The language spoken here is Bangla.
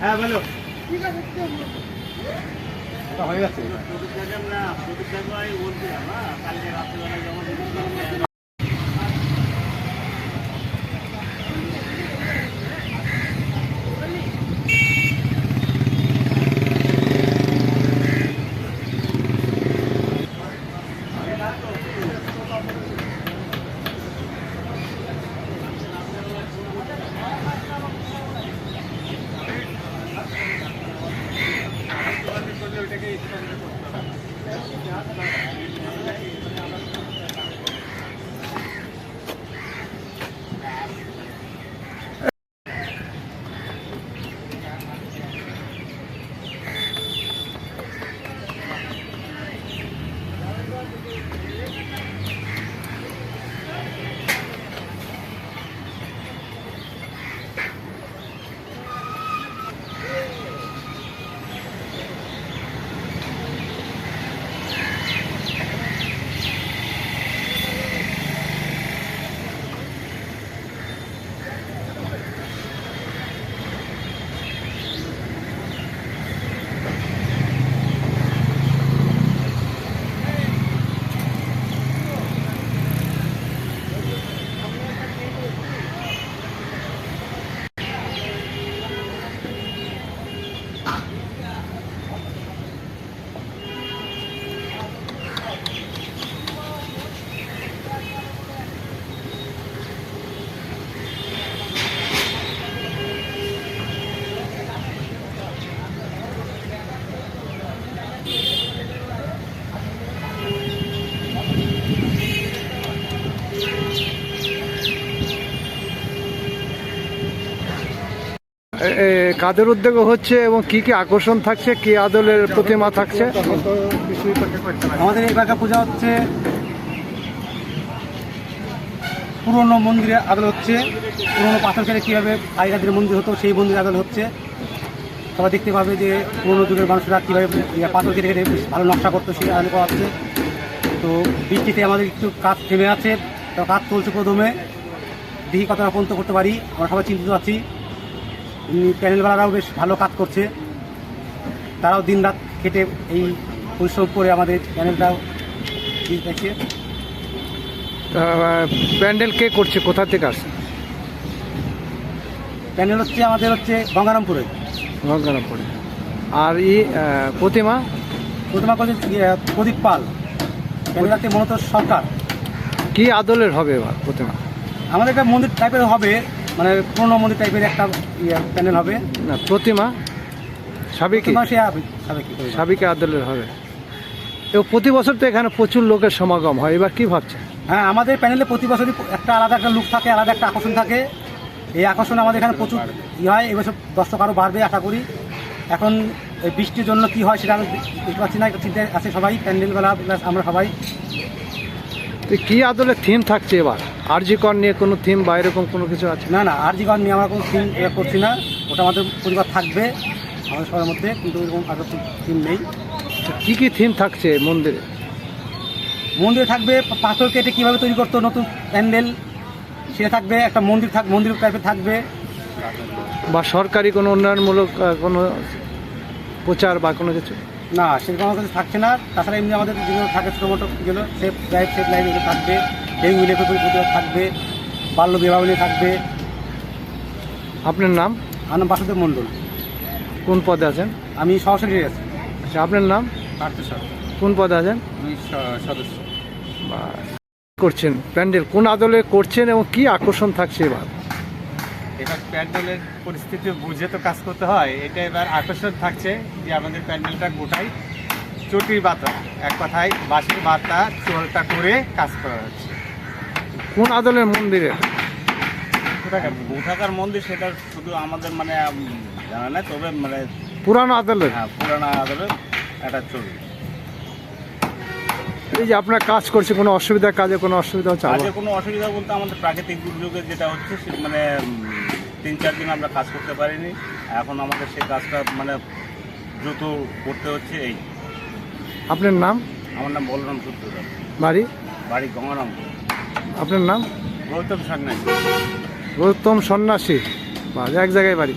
হ্যাঁ বলো। হয়ে গেছে। কাদের উদ্যোগে হচ্ছে এবং কি কি আকর্ষণ থাকছে? কি আদলের প্রতিমা থাকছে? আমাদের এই এলাকা পূজা হচ্ছে, পুরনো মন্দিরে আদল হচ্ছে, পুরনো পাথর কেটে কীভাবে আগেকার মন্দির হতো, সেই মন্দিরে আদল হচ্ছে। সবাই দেখতে পাবে যে পুরনো যুগের মানুষরা কীভাবে পাথর কেটে কেটে ভালো নকশা করতো, সেই আদল করা হচ্ছে তো বৃষ্টিতে আমাদের একটু কাজ থেমে আছে, তো কাজ চলছে প্রথমে। দেখি কতটা পর্যন্ত করতে পারি, আমরা সবাই চিন্তিত আছি। প্যানেলওয়ালারাও বেশ ভালো কাজ করছে। তারাও দিন রাত খেটে এই পরিশ্রম করে আমাদের চ্যানেলটাও দেখছে প্যান্ডেল কে করছে? কোথা থেকে আসছে? প্যান্ডেল হচ্ছে আমাদের হচ্ছে গঙ্গারামপুরে। গঙ্গারামপুরে। আর ই প্রতিমা? প্রতিমা করছে ইয়ে, প্রদীপ পাল। হচ্ছে মূলত সরকার। কি আদলের হবে এবার প্রতিমা? আমাদের একটা মন্দির টাইপের হবে। মানে পুরনো মন্দির টাইপের একটা ইয়ে প্যানেল হবে। না প্রতিমা সাবিকি। আদলের হবে। এবং প্রতি বছর তো এখানে প্রচুর লোকের সমাগম হয় এবার কি ভাবছে? হ্যাঁ আমাদের প্যানেলে প্রতি বছরই একটা আলাদা একটা লুক থাকে আলাদা একটা আকর্ষণ থাকে। এই আকর্ষণ আমাদের এখানে প্রচুর ই হয় এবছর দর্শক আরও বাড়বে আশা করি। এখন এই বৃষ্টির জন্য কি হয় সেটা আমি দেখতে পাচ্ছি না চিন্তায় আছে সবাই প্যান্ডেলবেলা আমরা সবাই। তো কি আদলের থিম থাকছে এবার? আরজি কর নিয়ে কোনো থিম বা এরকম কোনো কিছু আছে? না না আর জীবন নিয়ে আমরা কোনো থিম করছি না। ওটা আমাদের পরিবার থাকবে আমাদের সবার মধ্যে কিন্তু এরকম আর থিম নেই। তো কী কি থিম থাকছে মন্দিরে? মন্দিরে থাকবে পাথর কেটে কীভাবে তৈরি করতো নতুন প্যান্ডেল সে থাকবে একটা মন্দির থাক মন্দির টাইপের থাকবে। বা সরকারি কোনো উন্নয়নমূলক কোনো প্রচার বা কোনো কিছু? না সেরকম আমার কাছে থাকছে না। তাছাড়া এমনি আমাদের যেগুলো থাকে ছোটো মোটো যেগুলো সেফ লাইফ সেফ লাইফ এগুলো থাকবে। ডেঙ্গু লেপে থাকবে বাল্য বিবাহ নিয়ে থাকবে। আপনার নাম? আনন্দ বাসুদেব মণ্ডল। কোন পদে আছেন? আমি সহসেক্রেটারি আছি। আচ্ছা আপনার নাম? পার্থ কোন পদে আছেন? আমি সদস্য। করছেন। প্যান্ডেল কোন আদলে করছেন এবং কি আকর্ষণ থাকছে এবার? এবার প্যান্ডেলের পরিস্থিতি বুঝে তো কাজ করতে হয়। এটা এবার আকর্ষণ থাকছে যে আমাদের প্যান্ডেলটা গোটাই চটির বাতা এক কথায় বাঁশের বাতা চোলটা করে কাজ করা হচ্ছে। কোন আদলের মন্দিরে? গোটাকার মন্দির সেটা শুধু আমাদের মানে জানা না তবে মানে পুরানো আদলের? হ্যাঁ, পুরানো আদলের একটা ছবি। এই যে আপনার কাজ করছে কোনো অসুবিধা কাজে কোনো অসুবিধা হচ্ছে কাজে কোনো অসুবিধা বলতে আমাদের প্রাকৃতিক দুর্যোগে যেটা হচ্ছে সে মানে তিন চার দিন আমরা কাজ করতে পারিনি। এখন আমাদের সেই কাজটা মানে দ্রুত করতে হচ্ছে এই। আপনার নাম? আমার নাম বলরাম সূত্রধর। বাড়ি? বাড়ি গঙ্গারামপুর। আপনার নাম? গৌতম সন্ন্যাসী। গৌতম সন্ন্যাসী। বা এক জায়গায় বাড়ি।